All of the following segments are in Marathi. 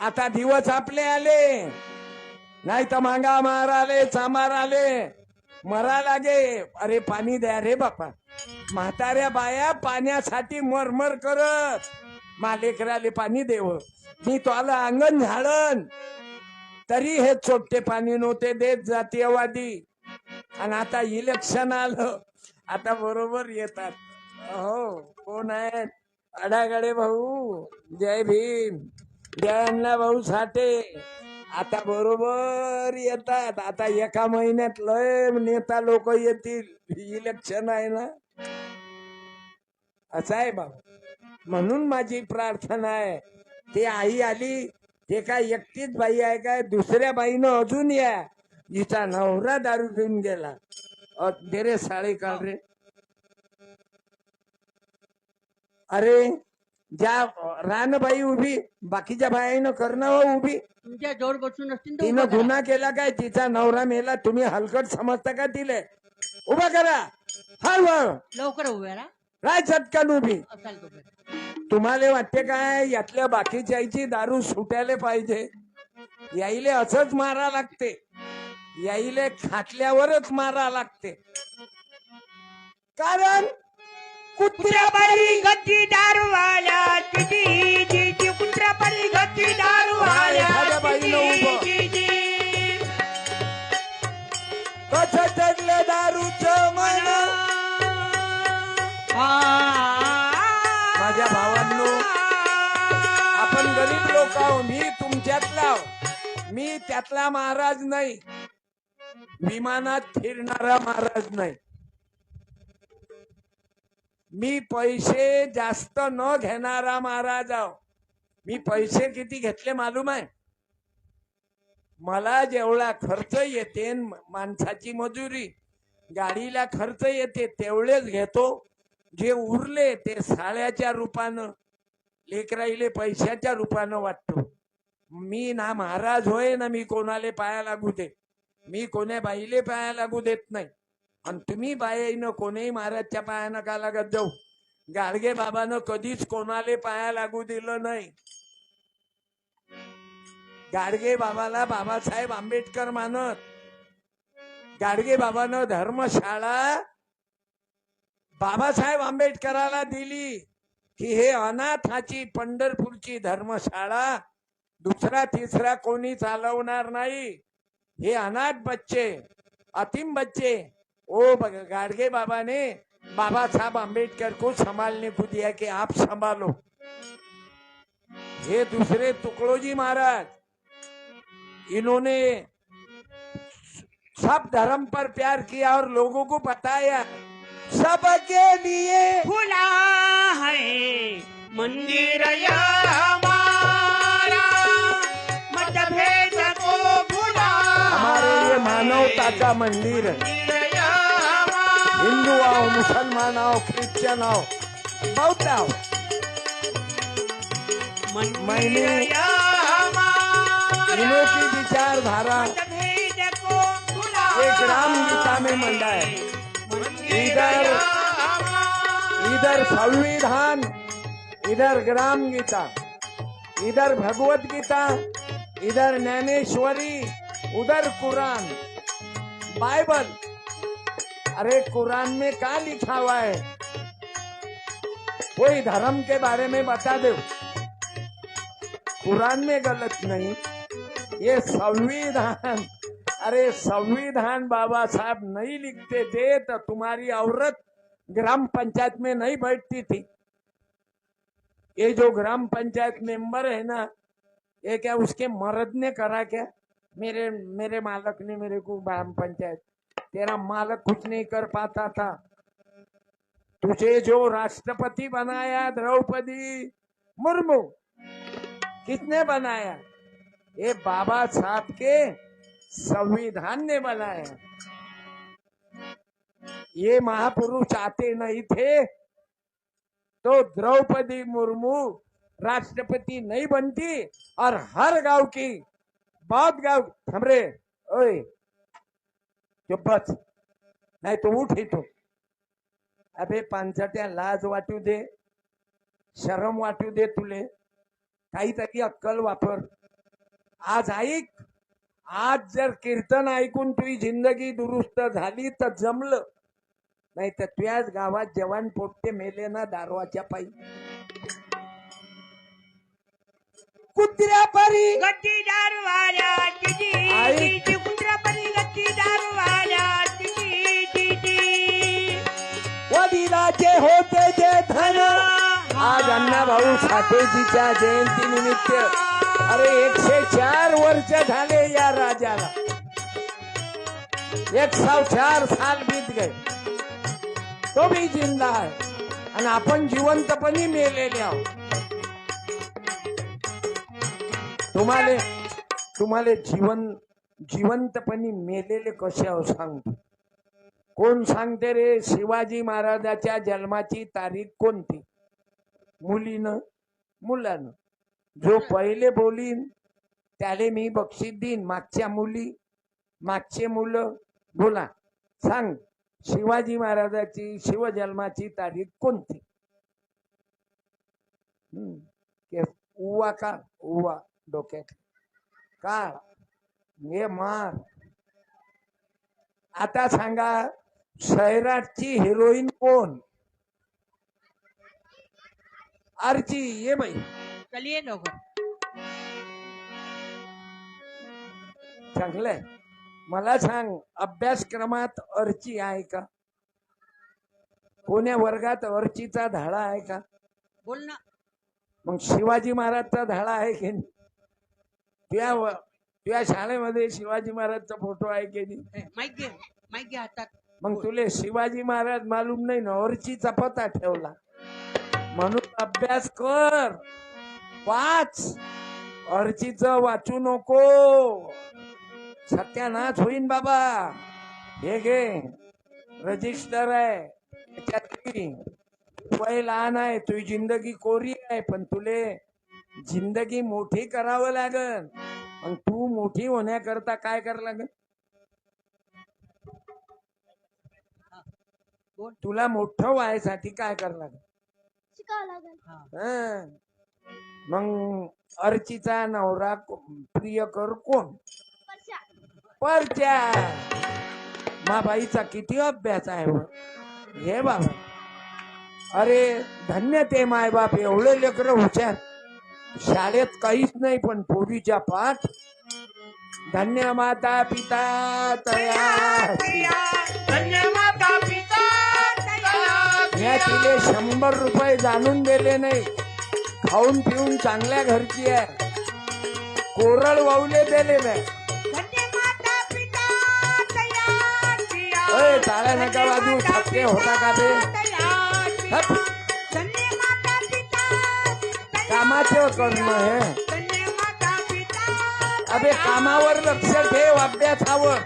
आता दिवस आपले आले. नाही तर मांगा मार आले चामार आले मरा लागे. अरे पाणी द्या रे बापा. म्हाताऱ्या बाया पाण्यासाठी मरमर करत. मालेकराले पाणी देव. मी तो आला अंगण झाडन. तरी हे छोटे पाणी नव्हते देत जातीयवादी. आणि आता इलेक्शन आलं. आता बरोबर येतात. हो कोण आहेत? अडागडे भाऊ जय भीम. जय अण्णा भाऊ साठे. आता बरोबर येतात. आता एका महिन्यात लय नेता लोक येतील. इलेक्शन आहे ना. असं आहे बाबा म्हणून माझी प्रार्थना आहे. ते आई आली. ते काय एकटीच बाई आहे काय? दुसऱ्या बाईनं अजून या. हिचा नवरा दारू पिऊन गेला. अ, दे रे काढ रे. अरे ज्या रानबाई उभी बाकीच्या बाईनं करणं हो उभी. तुमच्या जोर बसून असतील तर तिनं उभं करा. गुन्हा केला काय? तिचा नवरा मेला तुम्ही हलकट समजता का तिले? उभा करा. हलव लवकर उभे राहा. राय चटकन उभी. असाल तो तुम्हाला वाटते काय? यातल्या बाकीच्याची दारू सुटायला पाहिजे. याईले असंच मारा लागते. याईले खाटल्यावरच मारा लागते. कारण कुत्र्याबाई गती दारूवाल्या तुझी जी जी कुत्र्यापरी गती दारूवाल्या. तुझी जी जी. कसं चढलं दारूच मन माझ्या भावांनो आपण गरीब लोक आहो मी तुमच्यातला. मी त्यातला महाराज नाही विमानात फिरणारा महाराज नाही मी पैसे जास्त न घेणारा महाराज. आहो मी पैसे किती घेतले मालूम आहे? मला जेवढा खर्च येते माणसाची मजुरी गाडीला खर्च येते तेवढेच घेतो. जे उरले ते साड्याच्या रूपानं लेकराईले पैशाच्या रूपानं वाटतो. मी ना महाराज होय ना मी कोणाले पाया लागू दे मी कोण्या बाईले पाया लागू देत नाही. आणि तुम्ही बाईनं कोणीही महाराजच्या पायानं का लागत जाऊ? गाडगे बाबानं कधीच कोणाले पाया लागू दिलं नाही. गाडगे बाबाला बाबासाहेब आंबेडकर मानत. गाडगे बाबानं धर्मशाळा बाबासाहेब आंबेडकराला दिली की हे अनाथाची पंढरपूरची धर्मशाळा दुसरा तिसरा कोणी चालवणार नाही. हे अनाथ बच्चे अतिम बच्चे ओ गाडगे बाबा ने बाबा साहब आम्बेडकर को संभालने को दिया कि आप संभालो। ये दूसरे टुकड़ो जी महाराज इन्होंने सब धर्म पर प्यार किया और लोगों को बताया सबके लिए खुला है मंदिर मतभेद को भुला हमारे लिए मानवता का मंदिर। है हिंदू आओ, मुसलमान आओ, क्रिश्चियन आओ। बौद्ध आओ। मैंने इन्हों की विचारधारा एक राम गीता में मंडा है। इधर- इधर संविधान, इधर ग्राम गीता, इधर भगवत गीता, इधर ज्ञानेश्वरी, उधर कुरान, बाइबल। अरे, कुरान में क्या लिखा हुआ है? कोई धर्म के बारे में बता दो। कुरान में गलत नहीं। ये संविधान। अरे, संविधान बाबा साहब नहीं लिखते थे तो तुम्हारी औरत ग्राम पंचायत में नहीं बैठती थी। ये जो ग्राम पंचायत मेंबर है ना, ये क्या उसके मर्द ने करा क्या? मेरे मेरे मालक ने मेरे को ग्राम पंचायत तेरा मालक कुछ नहीं कर पाता था। तुझे जो राष्ट्रपति बनाया, द्रौपदी, मुर्मू, किसने बनाया? ये बाबा साहब के संविधान ने बनाया। ये महापुरुष आते नहीं थे तो द्रौपदी, मुर्मू राष्ट्रपति नहीं बनती, और हर गाँव की, बहुत गाँव, हमरे, ओए बस नाही तो उठ इथून. अबे पानसट्या लाज वाटू दे. शरम वाटू दे तुले. काहीतरी अक्कल वापर. आज ऐक. आज जर कीर्तन ऐकून तुझी जिंदगी दुरुस्त झाली तर जमलं. नाही तर तुझ्याच गावात जवान पोट्टे मेले ना दारवाच्या पायी. कुत्र्या परी दारू दारू वडिलाचे होते जे धन. आज अण्णा भाऊ साठेजीच्या जयंती निमित्त अरे एकशे चार वर्ष झाले या राजाला. एक सौ चार साल बीत गए. तो भी जिंदा आहे आणि आपण जिवंतपणी मेलेले आहोत. तुम्हाला तुम्हाला जीवन जिवंतपणी मेलेले कसे आहो सांगतो. कोण सांगते रे शिवाजी महाराजाच्या जन्माची तारीख कोणती? मुलीनं मुलानं. जो पहिले बोलीन त्याले मी बक्षीस देईन. मागच्या मुली मागचे मुलं बोला. सांग शिवाजी महाराजाची शिवजन्माची तारीख कोणती? के- उवा का? उवा डोक्यात. का हे मार. आता सांगा सैराटची हिरोईन कोण? आरची ये बाई. लोग चांगलंय मला सांग अभ्यासक्रमात अर्ची आहे का? कोण्या वर्गात अर्चीचा धडा आहे का? बोल ना. मग शिवाजी महाराजचा धडा आहे की नाही? तुझ्या व- तुझ्या शाळेमध्ये शिवाजी महाराजचा फोटो आहे की नाही? हातात मग तुले शिवाजी महाराज मालूम नाही ना अर्चीचा पत्ता ठेवला. म्हणून अभ्यास कर. वाच. अर्चीच वाचू नको. सत्यानाश होईन बाबा. हे घे. रजिस्टर आहे. वय लहान आहे तुझी जिंदगी कोरी आहे पण तुले जिंदगी मोठी करावं लागल मग तू मोठी होण्याकरता काय करावं लागल? तुला मोठं व्हायसाठी काय करावं लागल? शिकावं लागेल. मग अर्चीचा नवरा को- प्रियकर कोण? परच्या. मा बाईचा किती अभ्यास आहे हो. हे बाबा. अरे धन्य ते माय बाप एवढे लेकर हुशार. शाळेत काहीच नाही पण पोरीच्या पाठ धन्य माता पिता तया. तिले शंभर रुपये जाणून दिले नाही. खाऊन पिऊन चांगल्या घरची आहे. कोरळ वावले दिले नाही. धन्य नका बाजू होता का ते? कामाचं करणं हे. अबे कामावर लक्ष ठेव अभ्यासावर.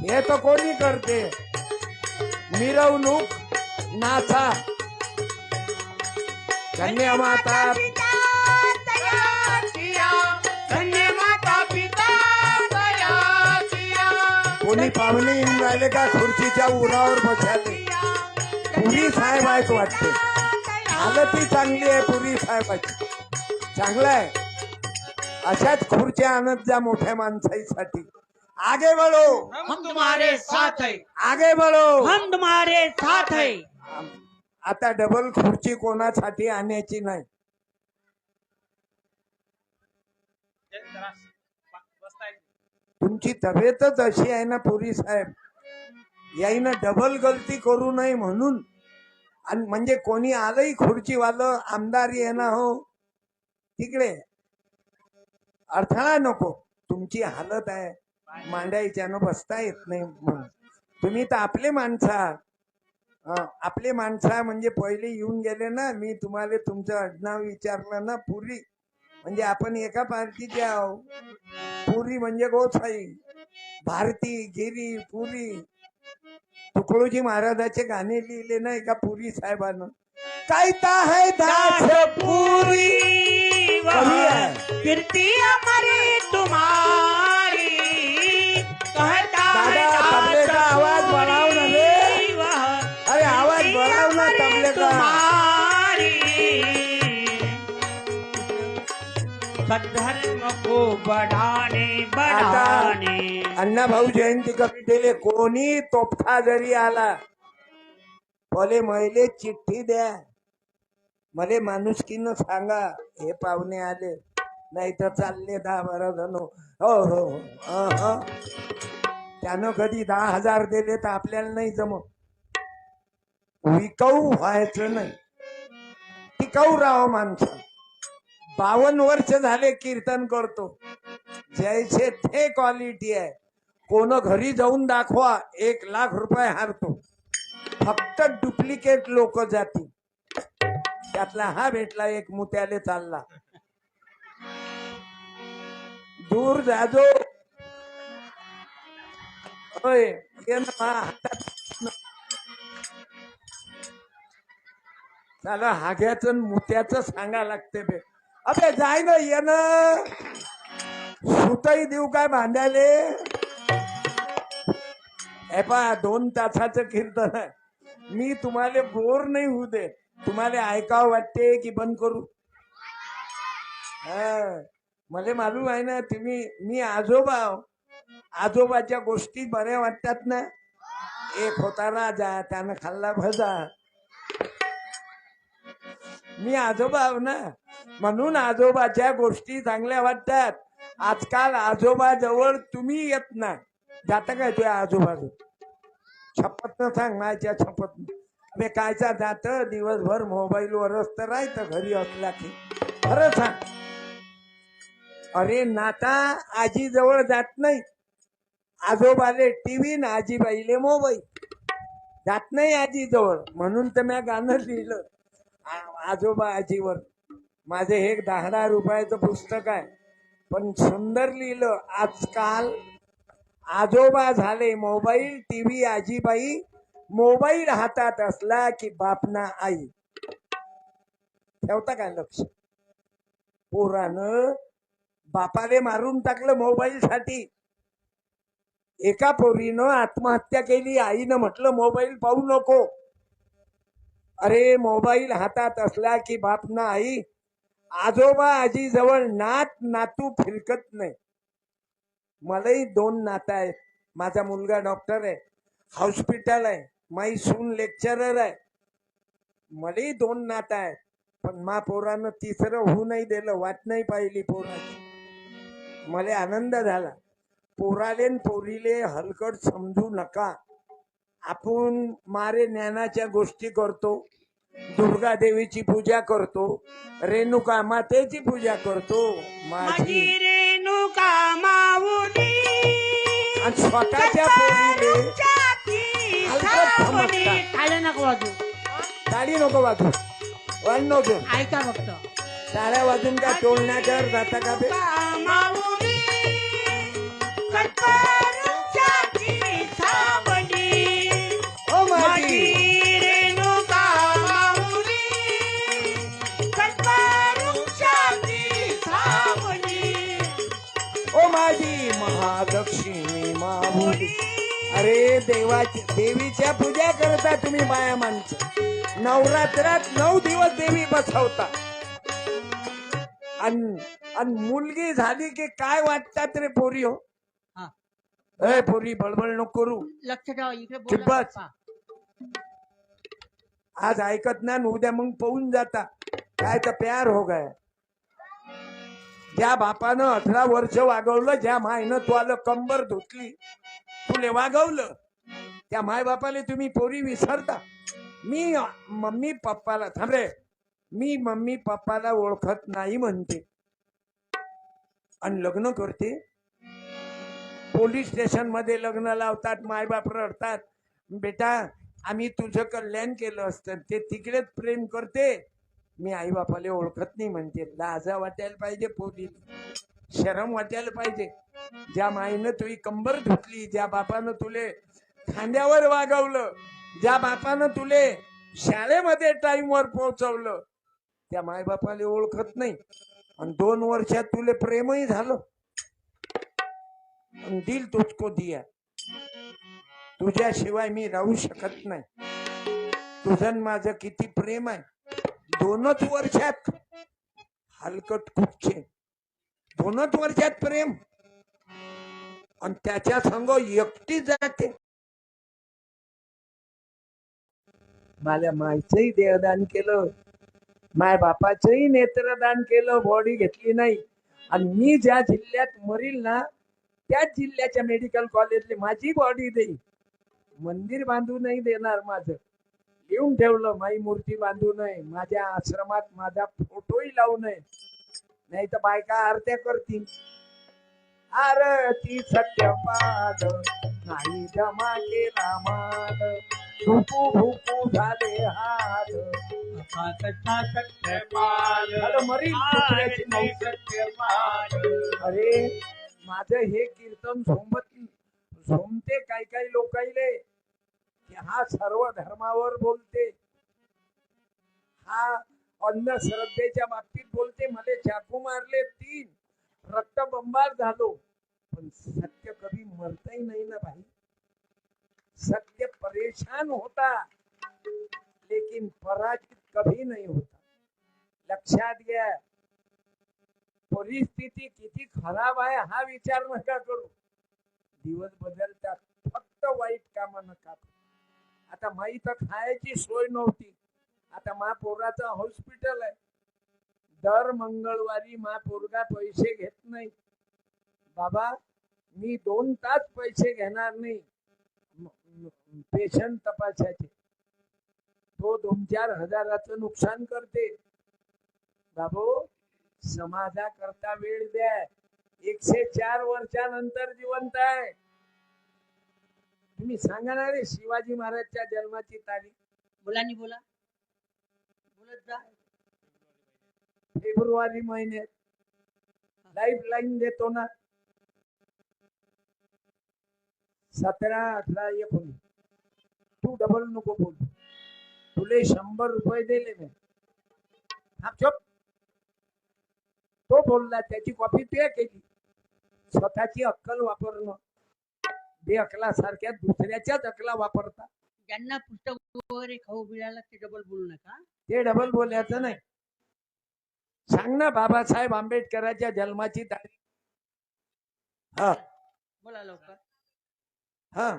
हे तर कोणी करते? मिरवणूक नाचा. धन्य माता कोणी पाहुणे येऊन राहिले का? खुर्चीच्या उरावर बसायले पुरी साहेब आहेत वाटते. ती चांगली आहे पुरी साहेबाची. चांगलं आहे अशाच खुर्च्या आणत जा मोठ्या माणसाईसाठी. आगे बढो हम तुम्हारे साथ है. आगे बढो हम तुम्हारे साथ है. आता डबल खुर्ची कोणासाठी आणायची नाही. तुमची तब्येतच अशी आहे ना पुरी साहेब. याईनं डबल गलती करू नये म्हणून. आणि म्हणजे कोणी आलंही खुर्चीवालं आमदार येणं हो. तिकडे. अडथळा नको. तुमची हालत आहे. मांडायच्यानं बसता येत नाही म्हणून. तुम्ही तर आपले माणसा आपले माणसा म्हणजे पहिले येऊन गेले ना मी तुम्हाला तुमचं आडनाव विचारलं ना पुरी. म्हणजे आपण एका पार्टीचे आहो. पुरी म्हणजे गोसाई. भारती गिरी पुरी. तुकडोजी महाराजाचे गाणे लिहिले ना एका पुरी साहेबानं. काय ता है दास पुरी। कीर्ति हमारी तुम्हारी। कहता है दादा, तबले का आवाज बढ़ाओ ना रे. वह अरे आवाज बढ़ाओ ना तबले का। सद्धर्म को बढ़ाने बढ़ाने। अण्णा भाऊ जयंती कमिटीले कोणी तोफा जरी आला भले महिले चिठ्ठी द्या। मले माणुसकीनं सांगा हे पाहुणे आले नाही तर चालले दहा बारा जण. हो हो हो. त्यानं कधी दहा हजार दिले तर आपल्याला नाही जमत. विकाऊ व्हायचं नाही. टिकाऊ राहावं माणसं. बावन्न वर्ष झाले कीर्तन करतो. जयचे थे क्वालिटी आहे. कोण घरी जाऊन दाखवा एक लाख रुपये हारतो. फक्त डुप्लिकेट लोक जातील त्यातला हा भेटला एक मुत्याले चालला. दूर जाजो. होय ये ना मा हातात. त्याला हाग्याचं मुत्याच सांगा लागते बे. अबे जाय ना ये ना. सुतही देऊ काय भांड्याले? हे पा दोन तासाचं कीर्तन आहे. मी तुम्हाला बोर नाही होऊ दे तुम्हाला ऐकावं वाटते की बंद करू? हा. मला मालूम आहे ना तुम्ही मी आजोबा आहो. आजोबाच्या गोष्टी बऱ्या वाटतात ना. एक होता राजा त्यानं खाल्ला भजा. मी आजोबा आहो ना. म्हणून आजोबाच्या गोष्टी चांगल्या वाटतात. आजकाल आजोबा जवळ तुम्ही येत ना जाता काय तुझ्या आजोबाजू छपत न सांग माझ्या छपत अबे कायचा जात दिवसभर मोबाईल वरच तर राहतं घरी असला की खरं सांग. अरे नाता आजी जवळ जात नाही. आजोबाले टीव्ही ना आजीबाईले मोबाईल. जात नाही आजी जवळ म्हणून तर मी गाणं लिहिलं. आजोबा आजीवर. माझे हे दहा रुपयाचं पुस्तक आहे. पण सुंदर लिहिलं. आजकाल आजोबा झाले मोबाईल टीव्ही आजीबाई मोबाईल हातात असला की बापना आई. ठेवता काय लक्ष? पोरानं बापाने मारून टाकलं मोबाईल साठी एका पोरीनं आत्महत्या केली आईनं म्हटलं मोबाईल पाहू नको. अरे मोबाईल हातात असला की बाप ना आई आजोबा आजी जवळ नात नातू फिरकत नाही. मलाही दोन नात आहेत. माझा मुलगा डॉक्टर आहे. हॉस्पिटल आहे. माई सून लेक्चरर आहे. मलाही दोन नातं आहेत पण मा पोरानं तिसरं होऊ नाही दिलं वाट नाही पाहिली पोराची. मला आनंद झाला. पोराले पोरीले हलकट समजू नका. आपण मारे ज्ञानाच्या गोष्टी करतो दुर्गा देवीची पूजा करतो रेणुका मातेची पूजा करतो. माझी रेणुका माऊली स्वतःच्या पोरीले टाळ्या नको वाजू. टाळी नको नको. ऐका फक्त. टाळ्या वाजून काय टोलण्याच्यावर जाता का बे? माऊली अरे देवाची देवीच्या पूजा करता तुम्ही बाया माणसं. नवरात्रात नऊ दिवस देवी बसवता. आणि मुलगी झाली की काय वाटतात रे पोरी हो. ए पोरी बळबळ नको करू. लक्ष ठेवा इकडे बस. आज ऐकत आणि उद्या मग पळून जाता. काय तर प्यार हो गया. ज्या बापानं अठरा वर्ष वागवलं ज्या मायनं तुला कंबर धुतली तुले वागवलं त्या माय बापाले तुम्ही पोरी विसरता. मी मम्मी पप्पाला थांबे मी मम्मी पप्पाला ओळखत नाही म्हणते. आणि लग्न करते. पोलीस स्टेशनमध्ये लग्न लावतात मायबाप रडतात. बेटा आम्ही तुझं कल्याण केलं असतं ते तिकडेच प्रेम करते. मी आई बापाला ओळखत नाही म्हणते. लाजा वाटायला पाहिजे पोरी शरम वाटायला पाहिजे. ज्या माईनं तुझी कंबर धुतली ज्या बापानं तुले खांद्यावर वागवलं ज्या बापानं तुले शाळेमध्ये टाईमवर पोहोचवलं त्या मायबापाला ओळखत नाही. आणि दोन वर्षात तुले प्रेमही झालं. दिल तुझको दिया. तुझ्याशिवाय मी राहू शकत नाही. तुझं माझं किती प्रेम आहे. दोनच वर्षात हलकट कुठचे दोनच वर्षात प्रेम. आणि त्याच्या संग एकटी जाते. माझ्या मायचंही देहदान केलं. माय बापाचंही नेत्रदान केलं. बॉडी घेतली नाही. आणि मी ज्या जिल्ह्यात मरील ना त्याच जिल्ह्याच्या मेडिकल कॉलेजले माझी बॉडी देईल मंदिर बांधू नाही देणार माझं. लिहून ठेवलं माई मूर्ती बांधू नये माझ्या आश्रमात माझा फोटोही लावू नये नाही तर बायका आरत्या करतील. आरती सत्यपाद नाही जमा केला माद भुकू भुकू झाले हात मरील कुत्र्याची मौत. अरे माझं हे कीर्तन झोंबत झोंबते काही काही लोकाईले. हा सर्व धर्मावर बोलते. हा अंधश्रद्धेच्या बाबतीत बोलते. मला चाकू मारले तीन. रक्त बंबार झालो. पण सत्य कधी मरतही नाही ना भाई सत्य परेशान होता. लेकिन पराजित कभी नहीं होता. लक्षात घ्या. परिस्थिती किती खराब आहे हा विचार नका करू. दिवस बदलतात. फक्त वाईट काम नका करू. आता माई तर खायची सोय नव्हती. आता मा पोराचं हॉस्पिटल आहे. दर मंगळवारी मा पोरगा पैसे घेत नाही. बाबा मी दोन तास पैसे घेणार नाही. पेशंट तपासाचे तो दोन चार हजाराचं नुकसान करते. बाबू समाजाकरता वेळ द्या. एकशे चार वर्षानंतर जिवंत आहे. तुम्ही सांगा ना रे शिवाजी महाराजच्या जन्माची तारीख? मुलांनी बोला. बोलत जा. फेब्रुवारी महिन्यात लाईफ लाईन देतो ना. सतरा अठरा एकोणीस. तू डबल नको बोल. तुले शंभर रुपये दिले मी. चुप. तो बोलला त्याची कॉपी ते केली. स्वतःची अक्कल वापरणं. बे अकला सारख्या दुसऱ्याच्याच अकला वापरता. ज्यांना पुस्तक वगैरे खाऊ मिळालं ते डबल बोलू नका. ते डबल बोलायचं नाही. सांग ना बाबासाहेब आंबेडकरांच्या जन्माची तारीख. हा. बोला लवकर. हा.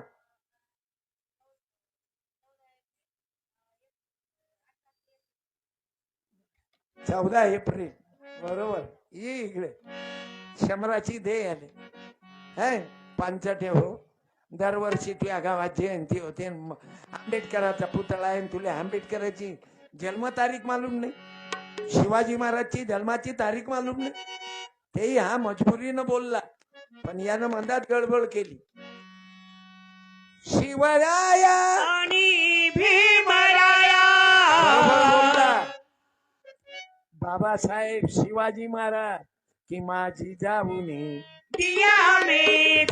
चौदा एप्रिल. बरोबर. ये इकडे. शंभराची दे आले है? पांचटे हो. दरवर्षी तुझ्या गावात जयंती होते आंबेडकराचा पुतळा आहे तुला आंबेडकराची जन्मतारीख मालूम नाही. शिवाजी महाराजची जन्माची तारीख मालूम नाही. तेही हा मजबुरीनं बोलला पण यानं मधात गडबड केली. शिवराया! आणि भीमराया. बाबासाहेब शिवाजी महाराज की माझी जाऊनी दिया में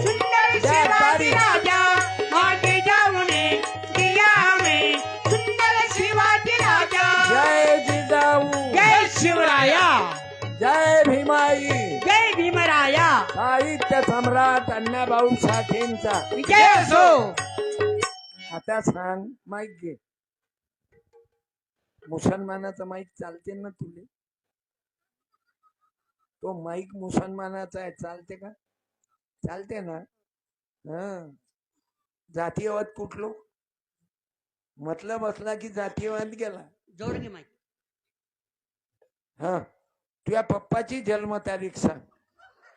साहित्य सम्राट अण्णाभाऊ साठेंचा. विजय असो. आता सांग माईक घे. मुसलमानाचं माईक चालते ना तुले? तो माईक मुसलमानाचा आहे चालते का? चालते ना? हा. जातीयवाद कुठलो? मतलब असला की जातीयवाद गेला. जोड घे माहिती हा. तुझ्या पप्पाची जन्मतारीख सांग.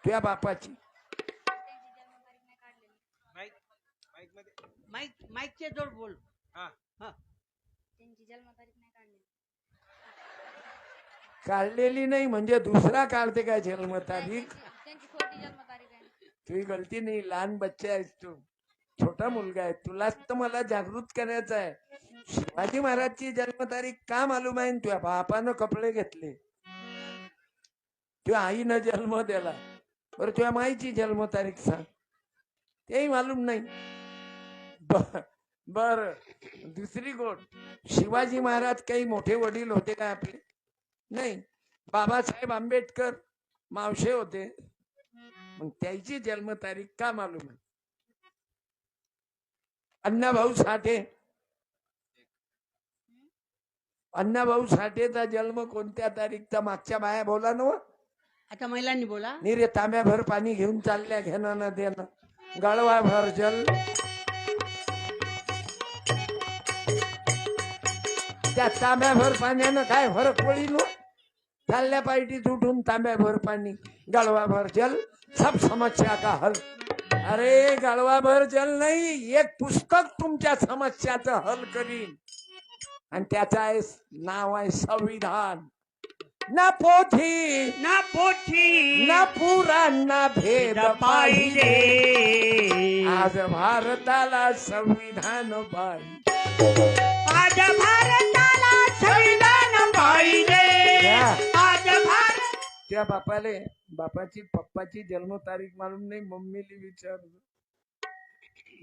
तुझ्या बापाची. माईक माईकचे जोड बोल. त्यांची जन्मतारीख नाही काढली काढलेली नाही म्हणजे दुसरा काढते काय जन्मतारीख? त्यांची खोटी जन्मतारीख आहे. तुझी गलती नाही लहान बच्चा आहेस तू. छोटा मुलगा आहे तुलाच तर मला जागृत करायचं आहे. शिवाजी महाराजची जन्मतारीख का मालूम आहे? तुझ्या बापानं कपडे घेतले. तुझ्या आईनं जन्म दिला. बरं तुझ्या माईची जन्मतारीख सांग तेही मालूम नाही. बर दुसरी गोष्ट शिवाजी महाराज काही मोठे वडील होते का आपले? नाही. बाबासाहेब आंबेडकर मावशे होते. मग त्याची जन्मतारीख का मालूम आहे? अण्णाभाऊ साठे. अण्णाभाऊ साठेचा जन्म कोणत्या तारीखचा? मागच्या बाया बोला ना आता महिलांनी बोला. रे तांब्याभर पाणी घेऊन चालल्या घेणं न देणं. गळवा भर जल. त्या तांब्याभर पाण्यानं काय फरक पडील हो? चालल्या पायटीत उठून तांब्याभर पाणी गळवाभर जल. सब समस्या का हल? अरे गळवाभर जल नाही एक पुस्तक तुमच्या समस्याचं हल करीन. आणि त्याचं आहे नाव आहे संविधान. ना पोथी ना पोथी ना पुराण ना भेद पाहिजे पाहिजे आज भारताला संविधान पाहिजे. आज भारताला संविधान पाहिजे. या. आज भारत त्या बापाले बापाची पप्पाची जन्मतारीख मालूम नाही मम्मीला विचार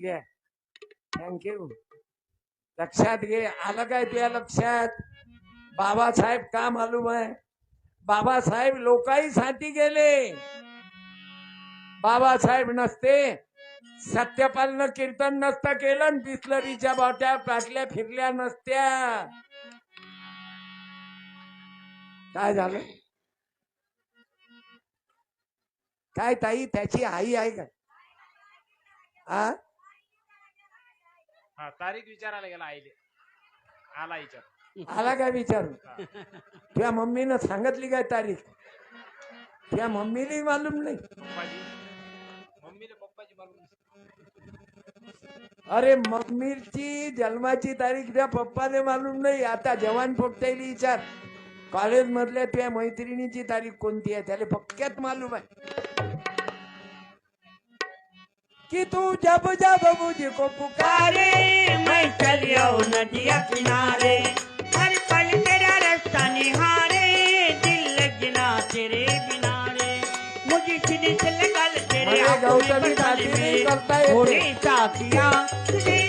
घ्या थँक्यू लक्षात घे. आलं काय त्या लक्षात? बाबासाहेब का मालूम आहे? बाबासाहेब लोकाईसाठी गेले. बाबासाहेब नसते. सत्यपालनं कीर्तन नसतं केलं बिसलरीच्या बिस्लरीच्या बाट्या पाटल्या फिरल्या नसत्या. काय झालं? काय ताई त्याची आई आहे का? हा तारीख विचारायला गेला आईले. आला विचार आला काय विचारू त्या मम्मीनं सांगितली काय तारीख? त्या मम्मीला मालूम नाही. अरे मम्मीची जन्माची तारीख त्या पप्पाने मालूम नाही. आता जवान पोट्याला विचार. कॉलेज मधल्या तुझ्या मैत्रिणीची तारीख कोणती आहे? त्याला पक्क्यात मालूम आहे. कि तू जब जब मुझको पुकारे पुकारे मैं चल नदिया किनारे. मुझे सीधे से लगा ले तेरे गौतमी मेरे करता ये थोड़े साथिया तुझे